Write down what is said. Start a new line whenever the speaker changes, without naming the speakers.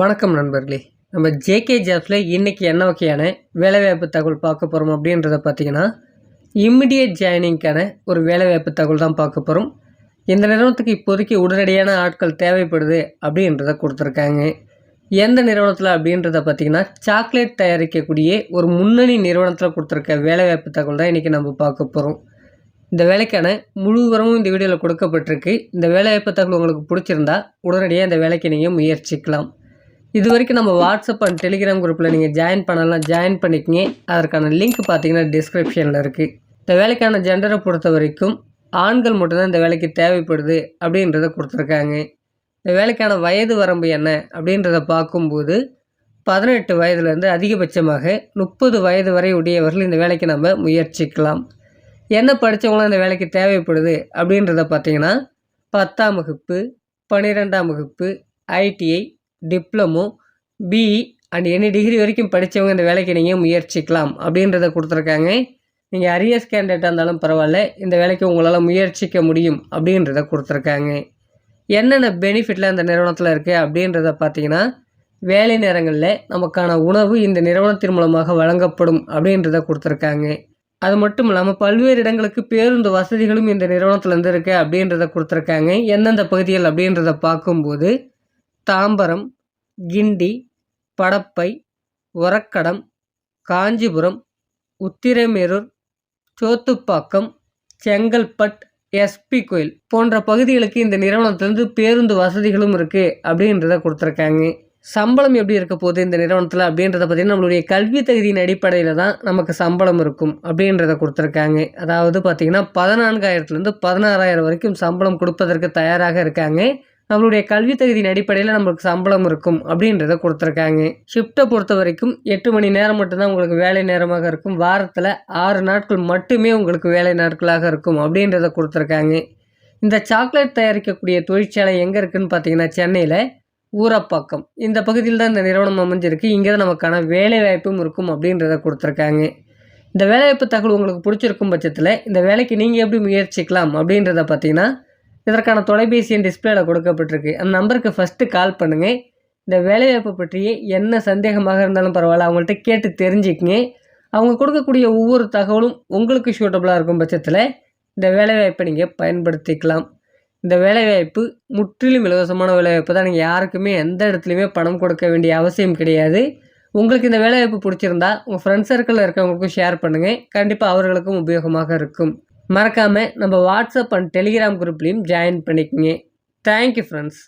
வணக்கம் நண்பர்களே. நம்ம ஜேகே ஜாப்ஸில் இன்றைக்கி என்ன வகையான வேலைவாய்ப்பு தகவல் பார்க்க போகிறோம் அப்படின்றத பார்த்தீங்கன்னா இம்மிடியட் ஜாயினிங்க்கான ஒரு வேலைவாய்ப்பு தகவல் தான் பார்க்க போகிறோம் இந்த நிறுவனத்துக்கு இப்போதைக்கு உடனடியான ஆட்கள் தேவைப்படுது அப்படின்றத கொடுத்துருக்காங்க. எந்த நிறுவனத்தில் அப்படின்றத பார்த்தீங்கன்னா சாக்லேட் தயாரிக்கக்கூடிய ஒரு முன்னணி நிறுவனத்தில் கொடுத்துருக்க வேலைவாய்ப்பு தகவல் தான் இன்றைக்கி நம்ம பார்க்க போகிறோம் இந்த வேலைக்கான முழு விவரமும் இந்த வீடியோவில் கொடுக்கப்பட்டிருக்கு. இந்த வேலைவாய்ப்பு தகவல் உங்களுக்கு பிடிச்சிருந்தா உடனடியாக இந்த வேலைக்கு நீங்கள் முயற்சிக்கலாம். இது வரைக்கும் நம்ம வாட்ஸ்அப் அண்ட் டெலிகிராம் குரூப்பில் நீங்கள் ஜாயின் பண்ணலாம். ஜாயின் பண்ணிக்கிங்க. அதற்கான லிங்க் பார்த்தீங்கன்னா டிஸ்கிரிப்ஷனில் இருக்குது இந்த வேலைக்கான ஜெண்டரை பொறுத்த வரைக்கும் ஆண்கள் மட்டும்தான் இந்த வேலைக்கு தேவைப்படுது அப்படின்றத கொடுத்துருக்காங்க. இந்த வேலைக்கான வயது வரம்பு என்ன அப்படின்றத பார்க்கும்போது பதினெட்டு வயதுலேருந்து அதிகபட்சமாக முப்பது வயது வரை உடையவர்கள் இந்த வேலைக்கு நம்ம முயற்சிக்கலாம். என்ன படித்தவங்களாம் இந்த வேலைக்கு தேவைப்படுது அப்படின்றத பார்த்தீங்கன்னா பத்தாம் வகுப்பு பன்னிரெண்டாம் வகுப்பு ITI diploma BE and any degree வரைக்கும் படித்தவங்க இந்த வேலைக்கு நீங்கள் முயற்சிக்கலாம் அப்படின்றத கொடுத்துருக்காங்க. நீங்கள் அரியஸ் கேண்டிடேட்டாக இருந்தாலும் பரவாயில்ல இந்த வேலைக்கு உங்களால் முயற்சிக்க முடியும் அப்படின்றத கொடுத்துருக்காங்க. என்னென்ன பெனிஃபிட்லாம் இந்த நிறுவனத்தில் இருக்குது அப்படின்றத பார்த்தீங்கன்னா வேலை நேரங்களில் நமக்கான உணவு இந்த நிறுவனத்தின் மூலமாக வழங்கப்படும் அப்படின்றத கொடுத்துருக்காங்க. அது மட்டும் இல்லாமல் பல்வேறு இடங்களுக்கு பேருந்து வசதிகளும் இந்த நிறுவனத்துலேருந்து இருக்குது அப்படின்றத கொடுத்துருக்காங்க. எந்தெந்த பகுதிகள் அப்படின்றத பார்க்கும்போது தாம்பரம் கிண்டி படப்பை ஒரக்கடம் காஞ்சிபுரம் உத்திரமேரூர் சோத்துப்பாக்கம் செங்கல்பட் எஸ்பி கோயில் போன்ற பகுதிகளுக்கு இந்த நிறுவனத்திலேருந்து பேருந்து வசதிகளும் இருக்குது அப்படின்றத கொடுத்துருக்காங்க. சம்பளம் எப்படி இருக்க போகுது இந்த நிறுவனத்தில் அப்படின்றத பார்த்திங்கன்னா நம்மளுடைய கல்வி தகுதியின் அடிப்படையில் தான் நமக்கு சம்பளம் இருக்கும் அப்படின்றத கொடுத்துருக்காங்க. அதாவது பார்த்திங்கன்னா பதினான்காயிரத்துலேருந்து பதினாறாயிரம் வரைக்கும் சம்பளம் கொடுப்பதற்கு தயாராக இருக்காங்க. நம்மளுடைய கல்வி தகுதியின் அடிப்படையில் நம்மளுக்கு சம்பளம் இருக்கும் அப்படின்றத கொடுத்துருக்காங்க. ஷிஃப்ட்டை பொறுத்த வரைக்கும் எட்டு மணி நேரம் மட்டும்தான் உங்களுக்கு வேலை நேரமாக இருக்கும். வாரத்தில் ஆறு நாட்கள் மட்டுமே உங்களுக்கு வேலை நாட்களாக இருக்கும் அப்படின்றத கொடுத்துருக்காங்க. இந்த சாக்லேட் தயாரிக்கக்கூடிய தொழிற்சாலை எங்கே இருக்குதுன்னு பார்த்தீங்கன்னா சென்னையில் ஊரப்பாக்கம். இந்த பகுதியில் தான் இந்த நிறுவனம் அமைஞ்சிருக்கு. இங்கே தான் நமக்கான வேலை வாய்ப்பும் இருக்கும் அப்படின்றத கொடுத்துருக்காங்க. இந்த வேலைவாய்ப்பு தகவல் உங்களுக்கு பிடிச்சிருக்கும் பட்சத்தில் இந்த வேலைக்கு நீங்கள் எப்படி முயற்சிக்கலாம் அப்படின்றத பார்த்தீங்கன்னா இதற்கான தொலைபேசி எண் டிஸ்பிளேல கொடுக்கப்பட்டிருக்கு. அந்த நம்பருக்கு ஃபஸ்ட்டு கால் பண்ணுங்கள் இந்த வேலைவாய்ப்பு பற்றியே என்ன சந்தேகமாக இருந்தாலும் பரவாயில்ல. அவங்கள்ட்ட கேட்டு தெரிஞ்சுக்கங்க. அவங்க கொடுக்கக்கூடிய ஒவ்வொரு தகவலும் உங்களுக்கு சூட்டபுளாக இருக்கும் பட்சத்தில் இந்த வேலைவாய்ப்பை நீங்கள் பயன்படுத்திக்கலாம். இந்த வேலைவாய்ப்பு முற்றிலும் இலவசமான வேலைவாய்ப்பு தான். நீங்கள் யாருக்குமே எந்த இடத்துலையுமே பணம் கொடுக்க வேண்டிய அவசியம் கிடையாது. உங்களுக்கு இந்த வேலைவாய்ப்பு பிடிச்சிருந்தா உங்கள் ஃப்ரெண்ட்ஸ் சர்க்கிளில் இருக்கவங்களுக்கும் ஷேர் பண்ணுங்கள் கண்டிப்பாக அவர்களுக்கும் உபயோகமாக இருக்கும். மறக்காமல் நம்ம வாட்ஸ்அப் அண்ட் டெலிகிராம் குரூப்லேயும் ஜாயின் பண்ணிக்கோங்க. Thank you friends